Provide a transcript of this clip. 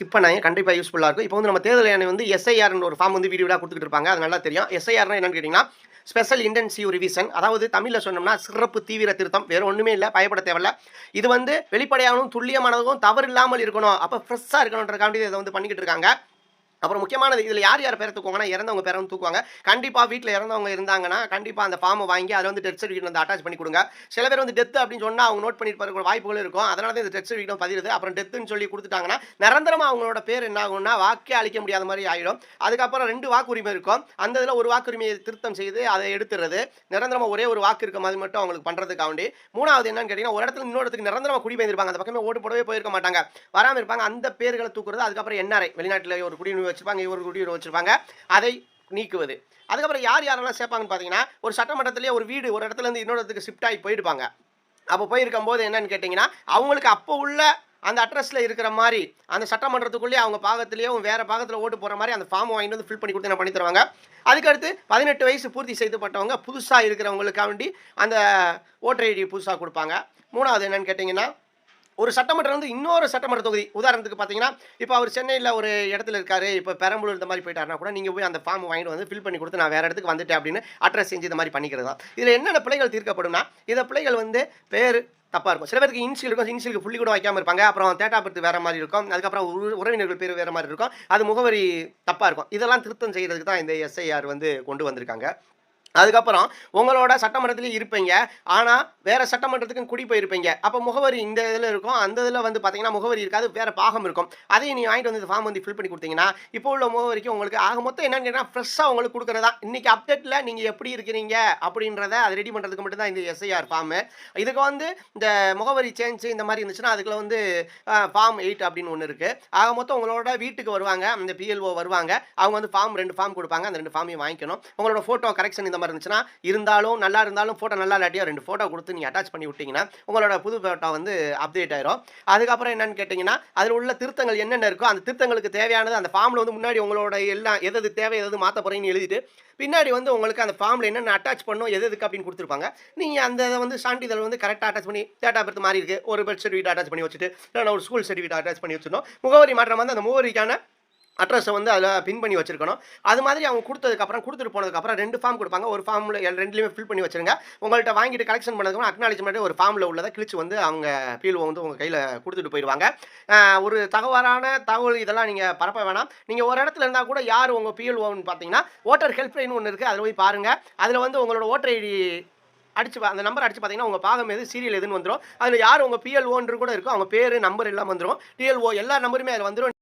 Skip பண்ணாங்க கண்டிப்பாக யூஸ்ஃபுல்லாக இருக்கும். இப்போ வந்து நம்ம தேர்தல் ஆணையம் வந்து எஸ்ஐஆர்னு ஒரு ஃபார்ம் வந்து வீடியோ கொடுத்துட்டு இருப்பாங்க. அது நல்லா தெரியும். எஸ்ஐஆர்னா என்னன்னு கேட்டிங்கன்னா ஸ்பெஷல் இன்டென்சிவ் ரிவிஷன் அதாவது தமிழில் சொன்னோம்னா சிறப்பு தீவிர திருத்தம். வேறு ஒன்றுமே இல்லை. பயப்பட தேவையில்ல. இது வந்து வெளிப்படையாகவும் துல்லியமானதும் தவறு இல்லாமல் இருக்கணும். அப்போ ஃப்ரெஷ்ஷாக இருக்கணுன்றக்காண்டி இதை வந்து பண்ணிக்கிட்டு இருக்காங்க. அப்புறம் முக்கியமானது இதில் யார் யார் பேரை தூக்குவாங்கன்னா இறந்தவங்க பேரை வந்து தூக்குவாங்க. கண்டிப்பாக வீட்டில் இறந்தவங்க இருந்தாங்கன்னா கண்டிப்பாக அந்த ஃபார்மை வாங்கி அதில் வந்து டெத் சர்டிஃபிகேட் வந்து அட்டாச் பண்ணி கொடுங்க. சில பேர் வந்து டெத் அப்படின்னு சொன்னால் அவங்க நோட் பண்ணி வாய்ப்புகள் இருக்கும். அதனால தான் இந்த டெத் சர்டிஃபிகேட் பதிவுது அப்புறம் டெத்துன்னு சொல்லி கொடுத்துட்டாங்கன்னா நிரந்தரமாக அவங்களோட பேர் என்ன ஆகும்னா வாக்கே அழிக்க முடியாத மாதிரி ஆகிடும் அதுக்கப்புறம் ரெண்டு வாக்குரிமை இருக்கும். அந்த இதில் ஒரு வாக்குரிமையை திருத்தம் செய்து அதை எடுத்துறது. நிரந்தரமாக ஒரே ஒரு வாக்கு இருக்க மாதிரி மட்டும் அவங்களுக்கு பண்ணுறதுக்காண்டி மூணாவது என்னன்னு கேட்டிங்கன்னா ஒரு இடத்துல இன்னொரு இடத்துக்கு நிரந்தரமாக குடிபெயர்ந்திருப்பாங்க. அந்த பக்கமே ஓட்டு போடவே போயிருக்க மாட்டாங்க. வராமல் இருப்பாங்க. அந்த பேர்களை தூக்குறது அதுக்கப்புறம் என்ஆர்ஐ வெளிநாட்டில் ஒரு குடியுரிமை வச்சுருப்பாங்க இவர் குடியுரிமை வச்சுருப்பாங்க அதை நீக்குவது. அதுக்கப்புறம் யார் யாரெல்லாம் சேர்ப்பாங்கன்னு பார்த்தீங்கன்னா ஒரு சட்டமன்றத்திலேயே ஒரு வீடு ஒரு இடத்துல இருந்து இன்னொரு இடத்துக்கு ஷிஃப்ட் ஆகி போயிடுப்பாங்க அப்போ போயிருக்கும் போது என்னன்னு கேட்டிங்கன்னா அவங்களுக்கு அப்போ உள்ள அந்த அட்ரஸில் இருக்கிற மாதிரி அந்த சட்டமன்றத்துக்குள்ளேயே அவங்க பாகத்திலேயே வேறு பாகத்தில் ஓட்டு போகிற மாதிரி அந்த ஃபார்ம் வாங்கிட்டு வந்து ஃபில் பண்ணி கொடுத்து என்ன பண்ணி தருவாங்க? அதுக்கடுத்து பதினெட்டு வயசு பூர்த்தி செய்துப்பட்டவங்க புதுசாக இருக்கிறவங்களுக்காண்டி அந்த ஓட்டர் ஐடி புதுசாக கொடுப்பாங்க. மூணாவது என்னன்னு கேட்டிங்கன்னா ஒரு சட்டமன்றம் வந்து இன்னொரு சட்டமன்ற தொகுதி. உதாரணத்துக்கு பார்த்தீங்கன்னா இப்போ அவர் சென்னையில் ஒரு இடத்துல இருக்காரு. இப்போ பெரம்பலூர் இந்த மாதிரி போயிட்டாருனா கூட நீங்கள் போய் அந்த ஃபார்ம் வாங்கிட்டு வந்து ஃபில் பண்ணி கொடுத்து நான் வேறு இடத்துக்கு வந்துட்டேன் அப்படின்னு அட்ரஸ் செஞ்சு இந்த மாதிரி பண்ணிக்கிறது தான். இதில் என்னென்ன பிள்ளைகள் தீர்க்கப்படும்னா இதை பிள்ளைகள் வந்து பேர் தப்பாக இருக்கும். சில பேருக்கு இன்சியல் இருக்கும். இன்சியலுக்கு புள்ளி கூட வைக்காமல் இருப்பாங்க. அப்புறம் தேட்டா பர்த் வேறு மாதிரி இருக்கும். அதுக்கப்புறம் உற- உறவினர்கள் பேர் வேறு மாதிரி இருக்கும். அது முகவரி தப்பாக இருக்கும். இதெல்லாம் திருத்தம் செய்கிறதுக்கு தான் இந்த எஸ்ஐஆர் வந்து கொண்டு வந்திருக்காங்க. அதுக்கப்புறம் உங்களோட சட்டமன்றத்திலையும் இருப்பீங்க. ஆனால் வேற சட்டமன்றத்துக்கும் குடி போயிருப்பீங்க. அப்போ முகவரி இந்த இதில் இருக்கும் அந்த இதில் வந்து பார்த்தீங்கன்னா முகவரி இருக்காது வேற பாகம் இருக்கும். அதையும் நீ வாங்கிட்டு வந்து ஃபார்ம் வந்து ஃபில் பண்ணி கொடுத்தீங்கன்னா இப்போ உள்ள முகவரிக்கு உங்களுக்கு ஆக மொத்தம் என்னென்னு கேட்டால் ஃப்ரெஷ்ஷாக உங்களுக்கு கொடுக்குறதா இன்னைக்கு அப்டேட்டில் நீங்கள் எப்படி இருக்கிறீங்க அப்படின்றத அதை ரெடி பண்ணுறதுக்கு மட்டும்தான் இந்த எஸ்ஐஆர் ஃபார்மு இதுக்கு வந்து இந்த முகவரி சேஞ்ச் இந்த மாதிரி இருந்துச்சுன்னா அதுக்குள்ள வந்து ஃபார்ம் எயிட் அப்படின்னு ஒன்று இருக்குது ஆக மொத்தம் உங்களோட வீட்டுக்கு வருவாங்க அந்த பிஎல்ஓ வருவாங்க. அவங்க வந்து ஃபார்ம் ரெண்டு ஃபார்ம் கொடுப்பாங்க. அந்த ரெண்டு ஃபார்மையும் வாங்கிக்கணும். உங்களோட ஃபோட்டோ கரெக்ஷன் இந்த மாதிரி இருந்துச்சுன்னா இருந்தாலும் நல்லா இருந்தாலும் ஃபோட்டோ நல்லா இல்லாட்டியோ ரெண்டு ஃபோட்டோ கொடுத்து நீங்கள் அட்டாச் பண்ணி விட்டிங்கன்னா உங்களோட புது ஃபோட்டோ வந்து அப்டேட் ஆயிரும். அதுக்கப்புறம் என்னென்னு கேட்டிங்கன்னா அதில் உள்ள திருத்தங்கள் என்னென்ன இருக்கோ அந்த திருத்தங்களுக்கு தேவையானது அந்த ஃபார்மில் வந்து முன்னாடி உங்களோட எல்லாம் எது எது தேவை எது மாற்ற போகிறீங்கன்னு எழுதிட்டு பின்னாடி வந்து உங்களுக்கு அந்த ஃபார்மில் என்னென்ன அட்டாச் பண்ணும் எது எதுக்கு அப்படின்னு கொடுத்துருப்பாங்க. நீங்கள் அந்த இதை வந்து சான்றிதழ் வந்து கரெக்டாக அட்டாச் பண்ணி டேட்டா பர்த் மாதிரி இருக்குது ஒரு பெர்த் சர்டிஃபிகேட் அட்டாச் பண்ணி வச்சுட்டு இல்லைன்னா ஒரு ஸ்கூல் சர்டிஃபிகேட் அட்டாச் பண்ணி வச்சிருந்தோம் முகவரி மாற்றம் வந்து அந்த முகவரிக்கான அட்ரஸை வந்து அதில் பின் பண்ணி வச்சிருக்கணும். அது மாதிரி அவங்க கொடுத்ததுக்கப்புறம் கொடுத்துட்டு போனதுக்கப்புறம் ரெண்டு ஃபார்ம் கொடுப்பாங்க. ஒரு ஃபார்மில் ரெண்டுலேயுமே ஃபில் பண்ணி வச்சிருங்க. உங்கள்கிட்ட வாங்கிட்டு கலெக்ஷன் பண்ணதுக்கப்புறம் அக்னாலஜ்மெண்ட் ஒரு ஃபார்மில் உள்ளதை கிழிச்சு வந்து அவங்க பிஎல்ஓ வந்து உங்கள் கையில் கொடுத்துட்டு போயிடுவாங்க. ஒரு தகவலான தகவல் இதெல்லாம் நீங்கள் பரப்ப வேணாம். நீங்கள் ஒரு இடத்துல இருந்தால் கூட யார் உங்கள் பிஎல்ஓன்னு பார்த்தீங்கன்னா ஓட்டர் ஹெல்ப்லைன் ஒன்று இருக்குது அதில் போய் பாருங்கள் அதில் வந்து உங்களோட ஓட்டர் ஐடி அடிச்சு அந்த நம்பர் அடிச்சு பார்த்தீங்கன்னா உங்கள் பாகம் எது சீரியல் எதுன்னு வந்துடும் அதில் யார் உங்கள் பிஎல்ஓன்று கூட இருக்கும். அவங்க பேர் நம்பர் எல்லாம் வந்துடும் டிஎல்ஓ எல்லா நம்பருமே அதில் வந்துடும்